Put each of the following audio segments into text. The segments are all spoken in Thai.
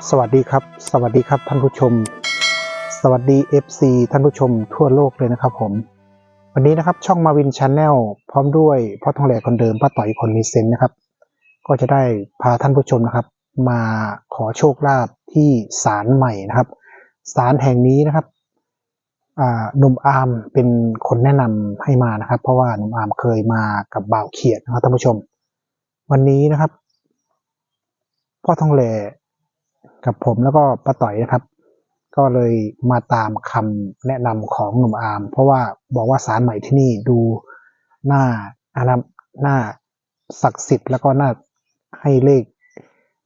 ับสวัสดีครับ สวัสดีครับท่านผู้ชม สวัสดี FC ท่านผู้ชมทั่วโลกเลยนะครับผม วันนี้นะครับช่องมาวินชาแนลพร้อมด้วยพ่อทองแหล่คนเดิมป้าต่อยคนมีเซนนะครับ ก็จะได้พาท่านผู้ชมนะครับ มาขอโชคลาภที่ศาลใหม่นะครับศาลแห่งนี้นะครับหนุ่มอาร์มเป็นคนแนะนำให้มานะครับ เพราะว่าหนุ่มอาร์มเคยมากับบ่าวเขียดนะครับท่านผู้ชม วันนี้นะครับพ่อทองแหล่ กับผมแล้วก็ป้าต่อยนะครับ ก็เลยมาตามคำแนะนำของหนุ่มอาร์มเพราะว่าบอกว่าสารใหม่ที่นี่ดูน่าอานาน่าศักดิ์สิทธิ์แล้วก็น่าให้เลข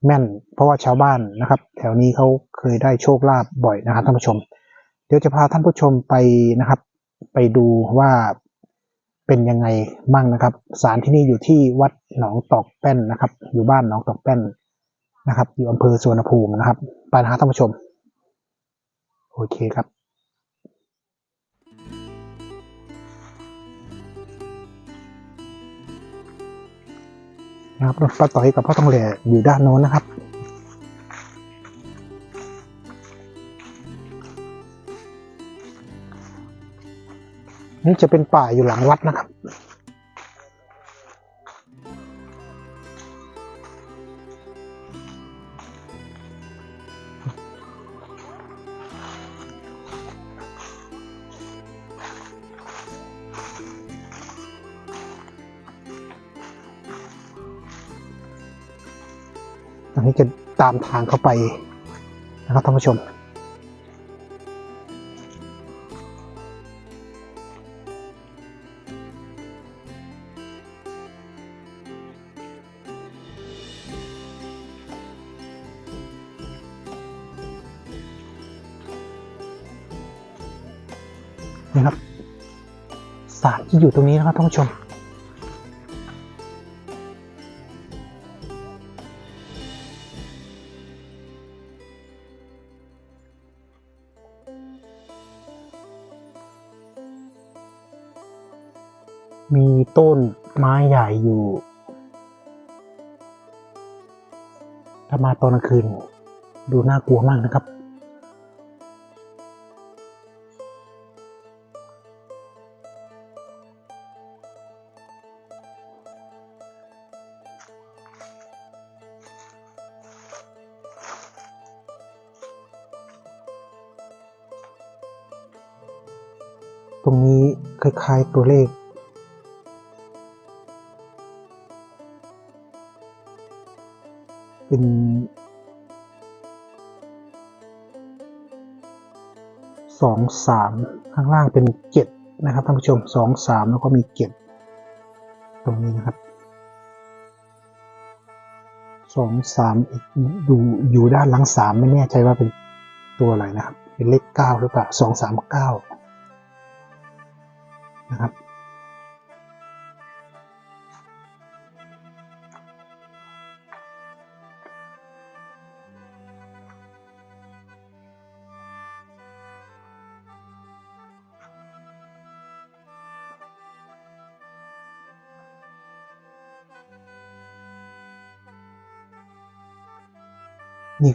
แม่น เพราะว่าชาวบ้านนะครับ แถวนี้เขาเคยได้โชคลาภบ่อยนะครับท่านผู้ชม เดี๋ยวจะพาท่านผู้ชมไปนะครับ ไปดูว่าเป็นยังไงมั่งนะครับศาลที่นี่อยู่ที่วัดหนองตอกแป้นนะครับ อยู่บ้านหนองตอกแป้น นะครับ อยู่อำเภอสวนภูมินะครับไปนะครับท่านผู้ชม โอเคครับนะครับป้าต่อยกับพ่อทองแหล่อยู่ด้านโน้นนะครับนี่จะเป็นป่าอยู่หลังวัดนะครับ อันนี้จะตามทางเข้าไปนะครับท่านผู้ชมนี่ครับสารที่อยู่ตรงนี้นะครับท่านผู้ชม มีต้นไม้ใหญ่อยู่ ถ้ามาตอนกลางคืน ดูน่ากลัวมากนะครับ ตรงนี้คล้ายๆตัวเลข เป็นสองสามข้างล่างเป็นเจ็ดนะครับท่านผู้ชมสองสามแล้วก็มีเจ็ดตรงนี้นะครับสองสามดูอยู่ด้านหลังสามไม่แน่ใจว่าเป็นตัวอะไรนะครับ เป็นเลขเก้าหรือเปล่าสองสามเก้านะครับ นี่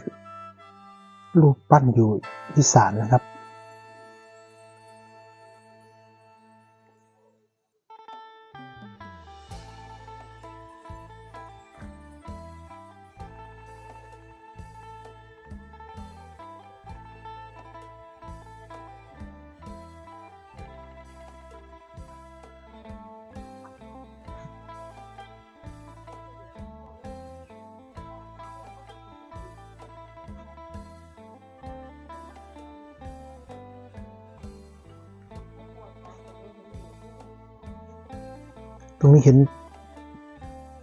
รูปปั้นอยู่อีสานนะครับ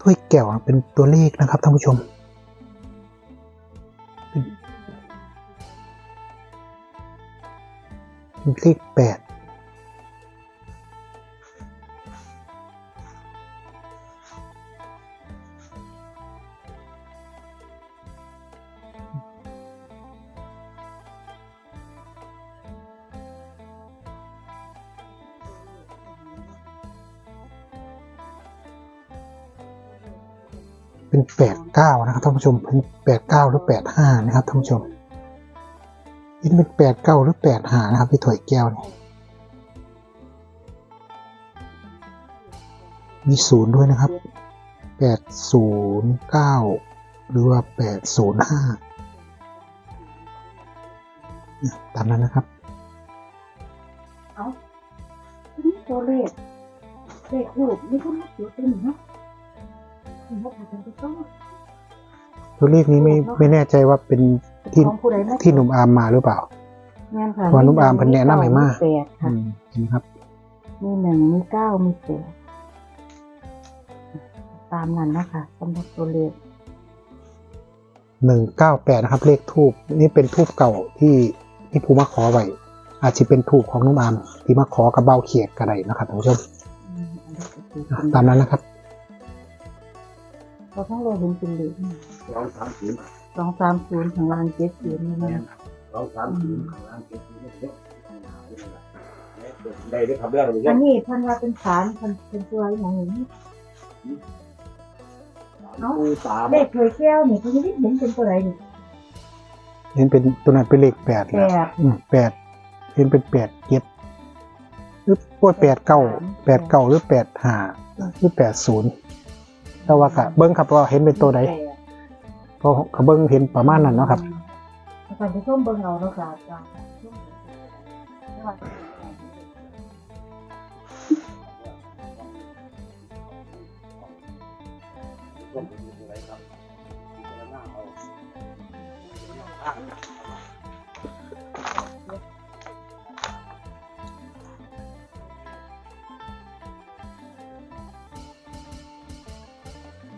ถ้วยแก้วเป็นตัวเลขนะครับท่านผู้ชม เป็นเลขแปด เป็นแปดเก้านะครับท่านผู้ชมเป็นแปดเก้าหรือแปดห้านะครับท่านผู้ชมเห็นเป็นแปดเก้าหรือแปดหานะครับที่ถอยแก้วนี่มีศูนย์ด้วยนะครับแปดศูนย์เก้าหรือว่าแปดศูนย์ห้าตามนั้นนะครับเอาทีนี้ตัวเลขเลขรูปนี่ก็ไม่เกี่ยวกันเนาะถึงว่าะ ต้องตัวเลขนี้ไม่ไม่แน่ใจว่าเป็นที่ของผู้ใดนะที่หนุ่มอาร์มมาหรือเปล่างานค่ะว่านุ่มอามเพิ่นแนะนำให้มาแปดค่ะอืมเห็นไหมครับ มีหนึ่งมีเก้ามีแปดตามนั้นนะคะสำหรับตัวเลขหนึ่งเก้าแปดนะครับ เลขทูบนี่เป็นทูบเก่าที่ที่ภูมาขอไว้อาจจะเป็นทูบของนุ่มอามที่มาขอกับเบ้าเขียดกระไดนะครับท่านผู้ชมอืมอันนี้ก็คืออะตามนั้นนะครับ เราต้องเลยเห็นเป็นเลขสองสามศูนย์สองสามศูนย์ของลางเจ็ดศูนย์นี่นะสองสามศูนย์ข้างล่างเก็บเงินเยอะได้ได้ทำเรื่องอะไรอัเยนอะนี้ท่านว่าเป็นฐานเป็นเป็นตัวอย่างนี้ปูตามเลขเคยแก้วนี่เขาไม่ได้เห็นเป็นตัวไหนนี่เห็นเป็นตัวนั้นเป็นเลขแปดแปนะดอืมแปดเห็นเป็นแปดเจ็ดหรือว่าแปดเก้าแปดเก้าหรือแปดห้าหรือแปดศูนย์ แต่ว่ากะเบิ้งครับว่าเห็นเป็นตัวใดเพราะเขาเบิ้งเห็นประมาณนั้นเนาะครับอาจารย์จะส้มเบิ่งเอาแล้วค่ะอาจารย์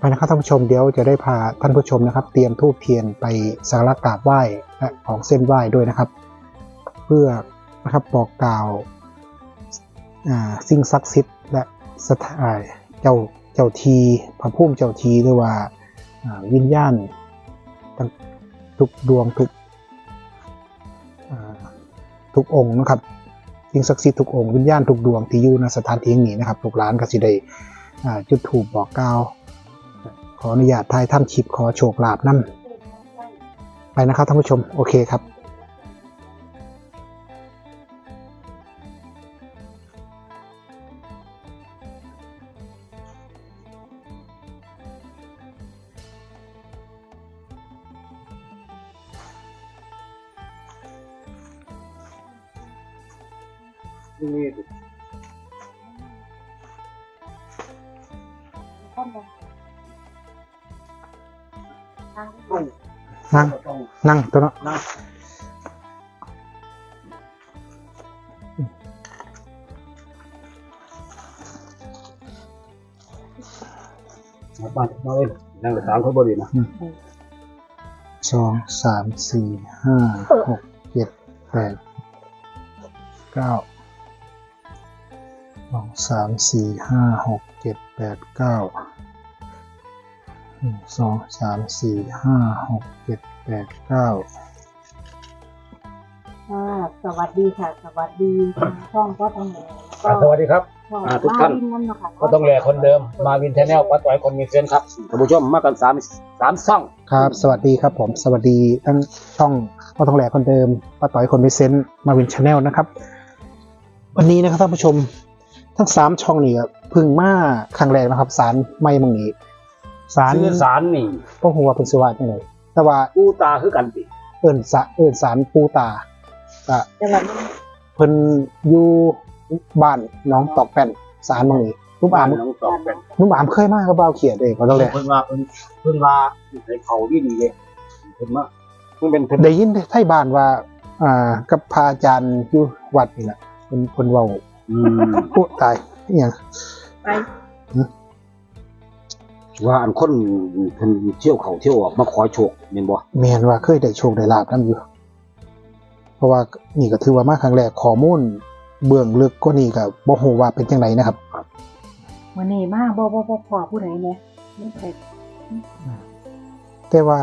ไปนะครับท่านผู้ชมเดี๋ยวจะได้พาท่านผู้ชมนะครับ เตรียมทูบเทียนไปสักการะกราบไหว้และของเส้นไหว้ด้วยนะครับ เพื่อนะครับบอกกล่าวสิ่งศักดิ์สิทธิ์และสถานเจ้าเจ้าทีพระพุ่มเจ้าทีหรือว่าวิญญาณทุกดวงทุกทุกองค์นะครับสิ่งศักดิ์สิทธิ์ทุกองค์วิญญาณทุกดวงที่อยู่ในสถานที่นี้นะครับลูกหลานก็สิได้อ่าจุดถูปบอกกล่าว ขออนุญาตถ่ายทำคลิปขอโชคลาภนั่ไปนะครับท่านผู้ชม โอเคครับนี่ นั่งนั่งตัวเนาะนะมามาเลยนั่งสามคนบรินะสองสามสี่ห้าหกเจ็ดแปดเก้าสองสามสี่ห้าหกเจ็ดแปดเก้า หนึ่งสองสามสี่ห้าหกเจ็ดแปดเก้าค่ะสวัสดีค่ะ สวัสดีทางช่องก็ต้องแหล่สวัสดีครับ อ่าทุกท่านมนั่นนะคะก็ต้องแลคนเดิม มาวินเทนแนลป้าต่อยคนมีเซนครับท่านผู้ชมมากันสามสามซ่อง ครับ สวัสดีครับผม สวัสดีทั้งช่องพ่อทองแหลคนเดิมป้าต่อยคนมิเซนต์มาวินชาแนลนะครับ วันนี้นะครับท่านผู้ชม ทั้งสามช่องนี่ก็เพึ่งมาครั้งแรกนะครับสารไม่มึงนี้ สารชื่อสารนี่พ่อหัวเป็นสวัสดิ์นี่เลยแต่ว่าปูตาคือกันติเอิ่นสะเอิ่นสารปูตาก็แต่ว่ามันเพิ่นอยู่บ้านน้องตอกแป้นสารมึงนี้นุ่มอามน้องตอบเป็นนุ่มอามเคยมากับเบาวเขียดเองก็ต้องเลยเพิ่นว่าเพิ่นเพิ่นว่าในเขาดีดีเลยเพิ่นว่าเพิ่นเป็นเพิ่นได้ยินไทยบ้านว่า อ่า กับพระอาจารย์อยู่วัดนี่แหละเป็นคนเว้าอืมพูดตายอหย่างไป ว่าอันคนเพิ่นเที่ยวเขาเที่ยวออกมาขอโชคแม่นบ่แม่นว่าเคยได้โชคได้ลาบนํอยู่ เพราะว่านี่ก็ถือว่ามาครั้งแรกข้อมูลเบื้องลึกก็นี่ก็บ่ฮู้ว่าเป็นจังไดนะครับวันนี้มาบ่บ่บ่พอผู้ใดเนี่ยมันไปแต่ว่า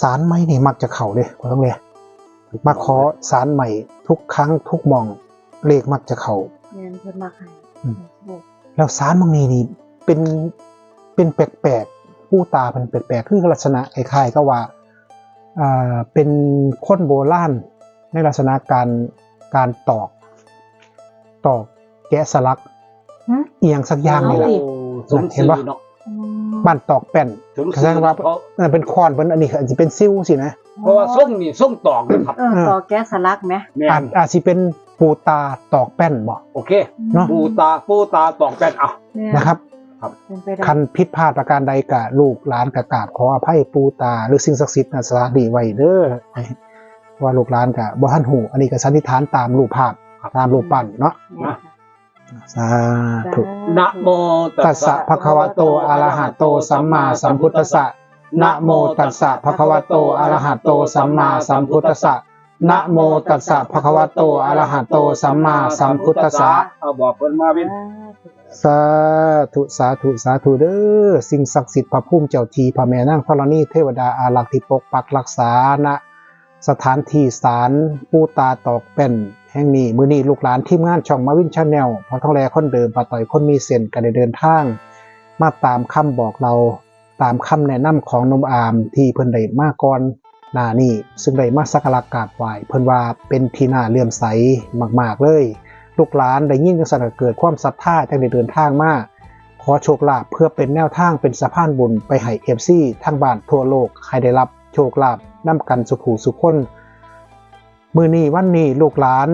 สารใหม่นี่มักจะเข้าเด้ก็ต้องเลยมาขอสารใหม่ทุกครั้งทุกหมองเลขมักจะเข้างานเพิ่นมาให้อืมแล้วสารบางนี้นี่เป็น เป็นแปลกๆผู้ตาเป็นแปลกๆคือลักษณะคล้ายๆก็ว่าอ่าเป็นคนโบราณในลักษณะการการตอก ตอกแกะสลักหึเอียงสักอย่างนี่แหละสมเห็นปะเนาะอืมบ้านตอกแป้นสมแสดงว่าเพราะนั่นเป็นคอนเป็นอันนี้อาจจะเป็นซิวสินะเพราะว่าส้มนี่ส้มตอกนะครับเออต่อแก๊สสลักไหมแม่อาจนอาจจะเป็นปูตาตอกแป้นบ่โอเคเนาะปูตาปูตาตอกแป้นอะเนี่ยนะครับ เป็นไปได้คันผิดพลาดประการใดกะลูกหลานกะกราบขออภัยปูตา หรือสิ่งศักดิ์สิทธิ์นะสถานดีไว้เด้อว่าลูกหลานกะบ่ทันหูอันนี้ก็สันนิษฐานตามรูปภาพตามรูปปั้นเนาะเนี่ยสาธุนะโมตัสสะภะคะวะโตอะระหะโตสัมมาสัมพุทธัสสะนะโมตัสสะภะคะวะโตอะระหะโตสัมมาสัมพุทธัสสะ นะโมตัสสะภะคะวะโตอะระหะโตสัมมาสัมพุทธัสสะเอาบอกเพิ่นมาเป็นสาธุสาธุสาธุเด้อสิ่งศักดิ์สิทธิ์พระภูมิเจ้าทีพระแม่นางธรณีเทวดาอารักษ์ที่ปกปักรักษาณสถานที่ศาลปูตาตอกเป็นแห่งนี้มื้อนี้ลูกหลานทีมงานช่องมาวินชาแนลพอท้องแลคนเดิมปาต่อยคนมีเส้นก็ได้เดินทาง มาตามคำบอกเราตามคำแนะนำของนมอามที่เพิ่นได้มาก่อน หน้านี้ซึ่งได้มาสักการะกราบไหว้เพิ่นว่าเป็นที่น่าเลื่อมใสมากๆเลย ลูกหลานได้ยิ่งจังสันก็เกิดความศรัทธาจังได้เดินทางมาขอโชคลาภเพื่อเป็นแนวทางเป็นสะพานบุญไปให้เอฟซีทั้งบ้านทั่วโลกให้ได้รับโชคลาภนํกันสุขหูสุขคนมือนี้วันนี้ลูกหลาน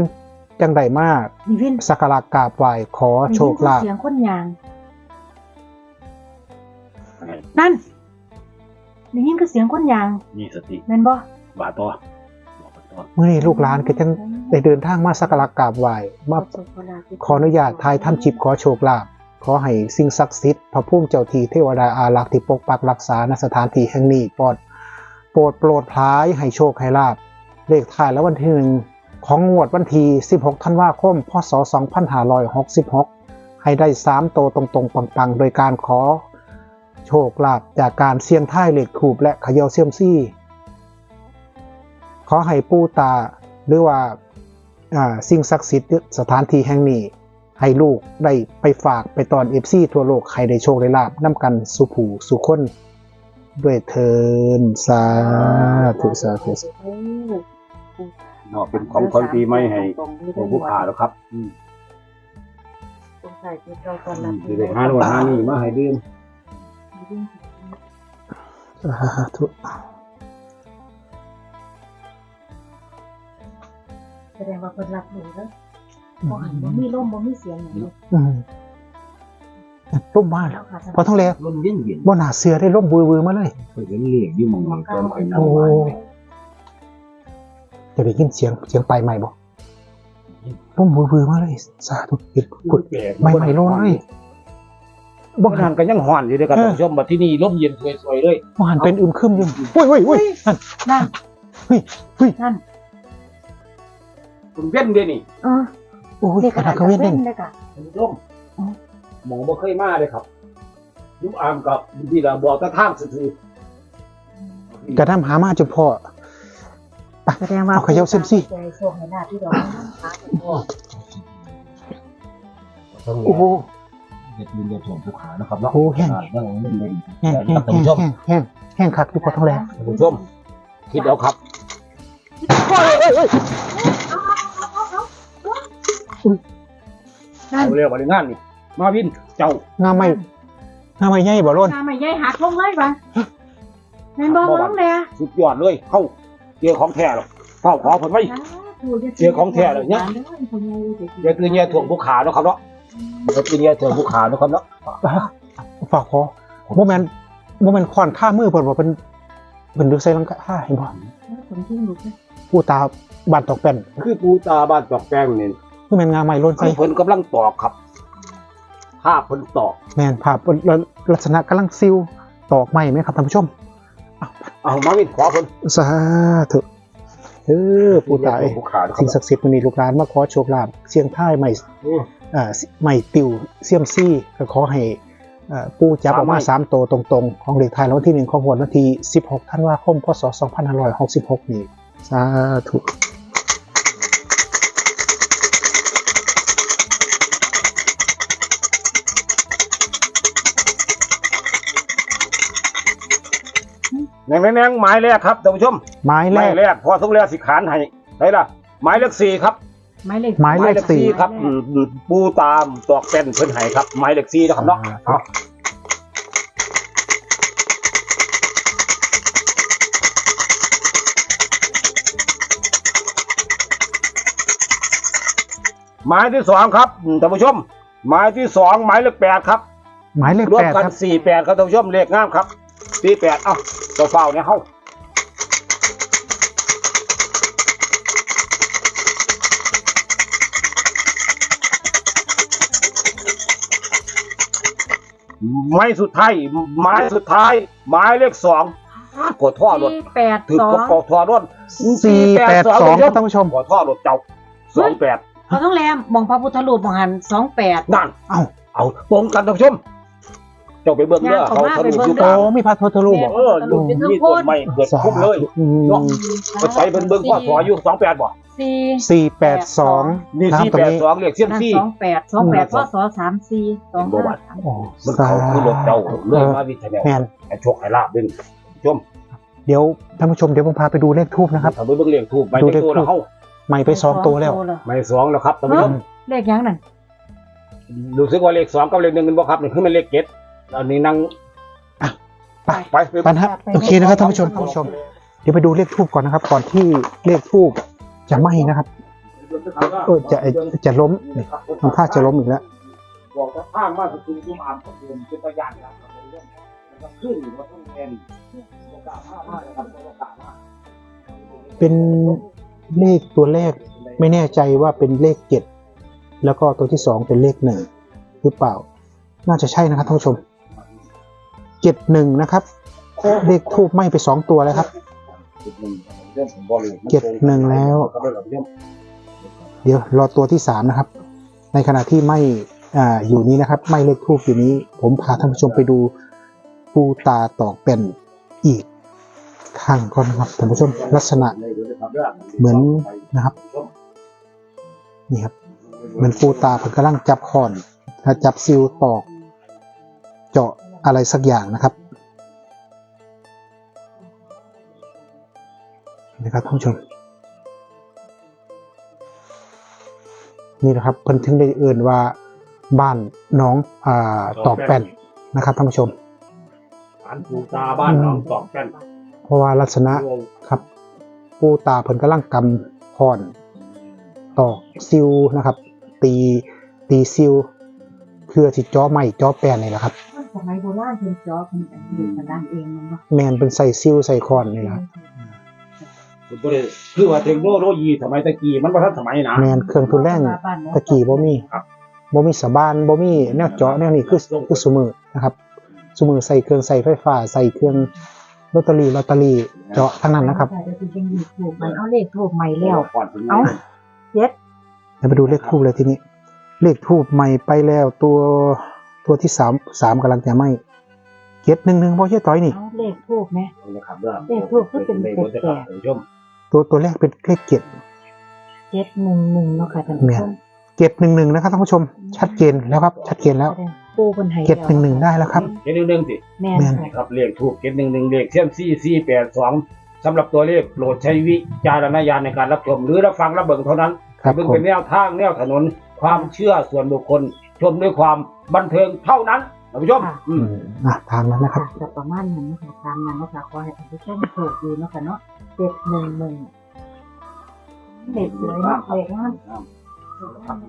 จังได้มานี่วินสักการะกราบไหว้ขอโชคลาภเสียงคนยางนั่น นี่ยินคือเสียงคนยางมีสติแม่นบ่บาตัวบอกไปตัวมื่อนี้ลูกหลานก็จังได้เดินทางมาสักการะกราบไหว้มาขออนุญาตทายทำชิปขอโชคลาภขอให้สิ่งศักดิ์สิทธิ์พระพุ่มเจ้าทีเทวดาอารักษ์ที่ปกปักรักษาณสถานที่แห่งนี้โปรดโปรดโปรดพลายให้โชคให้ลาบเลขท้ายแล้ววันที่หนึ่งของงวดวันที่ 16 ธันวาคม พศ 2566 ให้ได้ 3 โตวตรงๆ ปังๆ โดยการขอ โชคลาภจากการเสี่ยงท้ายเลขถูกและเขย่าเซียมซี่ ขอให้ปู่ตาหรือว่าอ่าสิ่งศักดิ์สิทธิ์สถานที่แห่งนี้ ให้ลูกได้ไปฝากไปตอนเอฟซีทั่วโลกใครได้โชคได้ลาบน้ำกันสุผูสุคน ด้วยเทินสาธุสาธุสาธุเนาะเป็นของคนปีใหม่ให้ตัวผู้ขาแล้วครับอืมสงสัยที่เราตอนรับสิได้หาโน่นหานี่มาให้ดื่ม สาธุแสดงว่าเพิ่นรับรู้แล้วบ่หันบ่มีลมบ่มีเสียงหยังเลยอืมร่มบ้านแล้วพอท้องแลลมเย็นเย็นบ่หนาเสือได้ร่มบือบือมาเลยเคยเห็นเรียกอยู่หมองนี้ตอนข่อยนั่งโอ้มาจะได้ยินเสียงเสียงไปใหม่บ่ร่มบือบือมาเลย สาธุเห็นพุดใหม่ใหม่ๆโลเลย บ่บ่หัหันนก็ยังฮ้อนอยู่เด้อครับเออท่านผู้ชมบัดที่นี่ลมเย็นสวยๆเลยบ่หันเป็นอึมครึมอยู่โอ้ยโอ้ยโอ้ยนั่นนั่นเฮ้ยเฮ้ยนั่นคุณเว้นเด้นี่เออโอ้ยเด็กขกระนาดาดษเขาเว้นเด่นเด็กอะท่านผู้ชมหมองบ่เคยมาเลยครับยุบอามกับพี่ละบอกแต่ทางซื่อกระทำหามาจนพอแสดงว่าเอาเขย่าเซ็มซี่ใจโช คให้ลาภที่ดอกนั้นขาดพ่อๆโอ้โหเฮ็ดบุญเฮ็ดส่วนผู้ขานะครับเนาะโอ้แห้งยังเล่นเล่นแห้งแห้งท่านแห้งผู้ชมแห้งแห้งแห้งคักที่พอท้องแลท่านผู้ชมคิดเอาครับนั่นเอาเร็วบริงานนี่มาวินเจ้างามไม่งามไม่ใหญ่บ่ล้น ทำไมยายหักลงเลยปะแม่นบ่บ่ลงเลยอะสุดยอดเลยเข้าเจอของแท้หรอกเฝ้าขอเพิ่นไว้ เจอของแท้แล้วเนี่ย เดี๋ยวคือเนี่ยถ่วงผู้ขาเนาะครับเนาะ เดี๋ยวคือเนี่ยถ่วงผู้ขาเนาะครับเนาะฝากขอโมเมนต์โมเมนต์ขอนข้ามือเพิ่นบ่เป็นเป็นดึกใส่ลังกาเห็นบ่ผมที่หนูผู้ตาบานตอกแป้นคือปูตาบ้านตอกแป้งนี่คือแม่นงามไม่ล้นใส่คือเพิ่นกำลังตอกครับภาพเพิ่นตอกแม่นภาพลักษณะกำลังซิวตอกไม้ไหมครับท่านผู้ชมเอามาวินขอเพิ่นสาธุเออผู้ตาเอ้ยผู้ขาเนาะครัสิ่บงศักดิ์สิทธิ์มันมีลูกหลานมาขอโชคลาภเสียงท้ายใหม่อืมอ่า ใหม่ติวเซียมซี่ก็ขอให้อ่าปู่จับออกมาสามไม้3ตัวตรงๆ ของเลขท้ายรางวัลที่ 1 ของหวดวันที่16 ธันวาคม พศ 2566 นี้สาธุเแหน่งแหน่งๆหมายแรกครับท่านผู้ชม ไม้แรหมายกแรกพอทุกแล้วสิขานให้ไหนล่ะหมายเลขสี่ครับ ไม้เลขไม้เลขสี่ครับอืมปูตามตอกเป็นเพิ่นให้ครับหมายเลขสี่นะครับเนาะอ่าเอาหมายที่สองครับอืมท่านผู้ชม หมายที่สองหมายเลขแปดครับหมายเลขรวแปมดกันครับสี่แปดครับท่านผู้ชมเลขงามครับสี่แปดเอ้าตัวเฝ้าเนี่ยเฮ้า ไม้สุดท้ายไม้สุดท้ายหมายเลขสองกดท่อรถสี่แปดถือสองกดกดท่อรถสี่แปดสองครับท่านผู้ชมกดท่อรถเจ้าสองแปดเขาต้องแรมมองพระพุทธรูปมองหันสองแปด นั่นเอ้าเอาตรงกันท่านผู้ชม เจ้าไปเบิ่งเด้อเขาทะลุอยู่กโอ้ลางมีพระพุทธรูปบอก เออลูกมีต้นไม้เกิดคุ้มเลย อืม เนาะ ไปใส่เบิ่งเบิ่งพ่อสออยู่สองแปดบ่ สี่สี่แปดสองนี่นะครับสี่ตรงแปดนี้สองเรียกเซียมนั่นซี่ สองแปดสองแปดพ่อสอสามสี่สองห้าสามโอ้มันสาเขาคือรถเจ้าเลื่อยมาวิทยาแมนให้โชคให้ลาบดึงชมเดี๋ยวท่านผู้ชมเดี๋ยวผมพาไปดูเลขทูบนะครับถ้าไปเบิ่งเรียงถูกไปดูในเลขตัวทูแล้วปเฮาไม่ไปสองตัวแล้วไม่สองแล้วครับท่านผู้ชมเลขยังนั่นรู้สึกว่าเลขสองกับเลขหนึ่งกันบ่ครับนี่คือมันเลขเจ็ดอันนี้นั่งไปไปไป ไปนะครับโอเคนะครับท่านผู้ชมท่านผู้ชม เดี๋ยวไปดูเลขทูบก่อนนะครับ ก่อนที่เลขทูบ จะไหม้นะครับเออจะจะล้มนี่ทำท่าจะล้มอีกแล้วบอกว่าข้างมาสุดทุ่มอามของเดือนเป็นตัวอย่านะครับแล้วก็ขึ้นอยู่ว่าต้องแทนโอกาสมากมากนะครับโอกาสมากเป็นเลขตัวแรกไม่แน่ใจว่าเป็นเลขเจ็ดแล้วก็ตัวที่สองเป็นเลขหนึ่งหรือเปล่า น่าจะใช่นะครับท่านผู้ชมเจ็ดหนึ่งนะครับ เลขทูบไหม้ไปสองตัวแล้วครับ เจ็ดหนึ่งแล้ว เดี๋ยวรอตัวที่สามนะครับ ในขณะที่ไม่ออยู่นี้นะครับ ไม่เลขทูบอยู่นี้ ผมพาท่านผู้ชมไปดูปูตาตอกเป็นอีกข้างก่อนนะครับท่านผู้ชมลักษณะเหมือนนะครับนี่ครับเหมือนปูตาเพิ่นกำลังจับคอนถ้าจับซิลตอก เจาะอะไรสักอย่างนะครับ นะครับท่านผู้ชม นี่นะครับเพิ่นถึงได้เอื่นว่าบ้านน้องอ่าตอกแป้นนะครับท่านผู้ชมฐานปูตาบ้านน้องตอกกันเพราะว่าลักษณะครับปูตาเพิ่นกำลังกำคอนตอกซิลนะครับ ตีตีซิลเพื่อที่จ้อไม้จ้อแป้นนี่แหละครับสมัยโบราณเป็นจอเป็นอันนี้กระดานเองมันเนาะแมนเป็นใส่ซิลใส่คอนนี่แหละ ครับผมก็เลยคือว่าเทคโนโลยีสมัยตะกี้มันบ่ทันสมัยนะ แมนเครื่องทุนแรงตะกี้บ่มีครับบ่มีสะบานบ่มีแนวเจาะแนวนี้คือคือสมือนะครับสมือใส่เครื่องใส่ไฟฟ้าใส่เครื่องลอตเตอรี่ลอตเตอรี่เจาะทั้งนั้นนะครับแต่จะเป็นเลขถูกมันเอาเลขถูกใหม่แล้วก่อนถึงเอ้าเจ็ดเดี๋ยวไปดูเลขทูบเลยทีนี้ เลขทูบใหม่ไปแล้วตัวตัวที่สามสามกำลังจะไหมเจ็ดหนึ่งหนึ่งบ่ใช่ต่อยนี่เอาเลขถูกไหมนะครับเด้อเลขทูปก็เป็นเลขแปลกๆท่านผู้ชม ตัวตัวแรกเป็นเลขเจ็ดเจ็ดหนึ่งหนึ่งเนาะค่ะท่านผู้ชมเจ็ดหนึ่งหนึ่งนะครับท่านผู้ชม ชัดเจนแล้วครับ ชัดเจนแล้วปูบนไห้เจ็ดหนึ่งหนึ่งได้แล้วครับเจ็ดหนึ่งหนึ่งสิแม่แม่นค่ะครับเลขถูกเจ็ดหนึ่งหนึ่งเลขเซียมซี่สี่แปดสองสำหรับตัวเลขโปรดใช้วิจารณญาณในการรับชมหรือรับฟังรับเบิ่งเท่านั้นครับเบิ่งผมเป็นแนวทางแนวถนนความเชื่อส่วนบุคคล ชมด้วยความบันเทิงเท่านั้นท่านผู้ชมอือืมมอะทางนั้นนะครับจะประมาณนั้นนะคะตามนั้นนะคะขอให้ท่านผู้ชมถูกดีเนาะค่ะเนาะ เจ็ดหนึ่งหนึ่งเด็กสวยเนาะเด็กงาม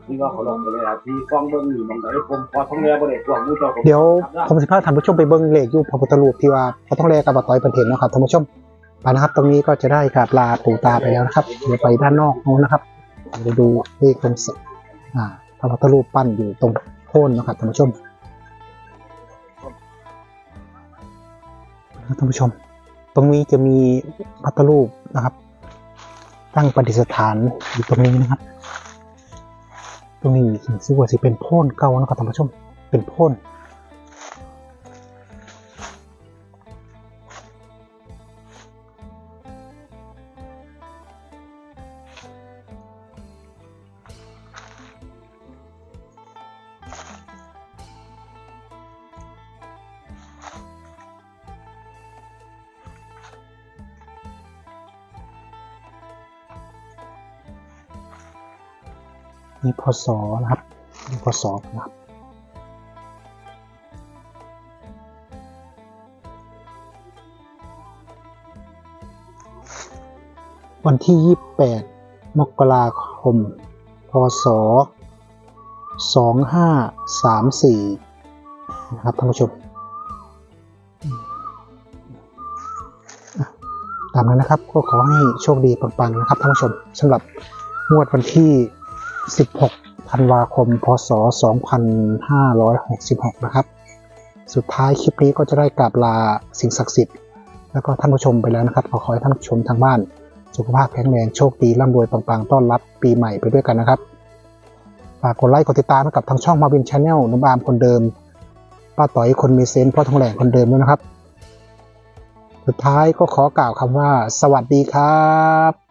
ที่ว่าเขาลงไปเลยนะที่ฟ้องเบิ่งอยู่บางไหนผมพอท้องแร่บ่ได้ช่วงมู้เจ้าผมเดี๋ยวผมสิพาท่านผู้ชมไปเบิ้งเลขอยู่พระพุทธรูปที่ว่าพระต้องแรกกับบะต้อยเป็นเห็นเนาะครับท่านผู้ชมไปนะครับ ตรงนี้ก็จะได้กราบลาปู่ตาไปแล้วนะครับเดี๋ยวไปด้านนอกนู้นนะครับเดี๋ยวดูเลขตรงสอ่าพระพุทธรูปปั้นอยู่ตรงโค่นนะครับท่านผู้ชมนะครับท่านผู้ชม ตรงนี้จะมีพัตรูปนะครับ ตั้งปฏิสถานอยู่ตรงนี้นะครับ ตรงนี้ซึ่งว่าสิเป็นโพ่นเก่านะครับท่านผู้ชมเป็นโพ่น นี่พศนะครับนี่พศนะครับวันที่ 28 มกราคม พศ 2534 นะครับท่านผู้ชมอืมอะตามนั้นนะครับก็ขอให้โชคดีปังๆนะครับท่านผู้ชมสำหรับงวดวันที่ 16 ธันวาคม พศ 2566 นะครับ สุดท้ายคลิปนี้ก็จะได้กราบลาสิ่งศักดิ์สิทธิ์ แล้วก็ท่านผู้ชมไปแล้วนะครับ ขอขอให้ท่านผู้ชมทางบ้าน สุขภาพแข็งแรงโชคดีร่ำรวยปังๆ ต้อนรับปีใหม่ไปด้วยกันนะครับ ฝากกดไลค์กดติดตามให้กับทางช่องมาวินชาแนลนุ่มอามคนเดิม ป้าต่อยคนมีเซนพ่อทองแหลงคนเดิมด้วยนะครับ สุดท้ายก็ขอกล่าวคำว่า สวัสดีครับ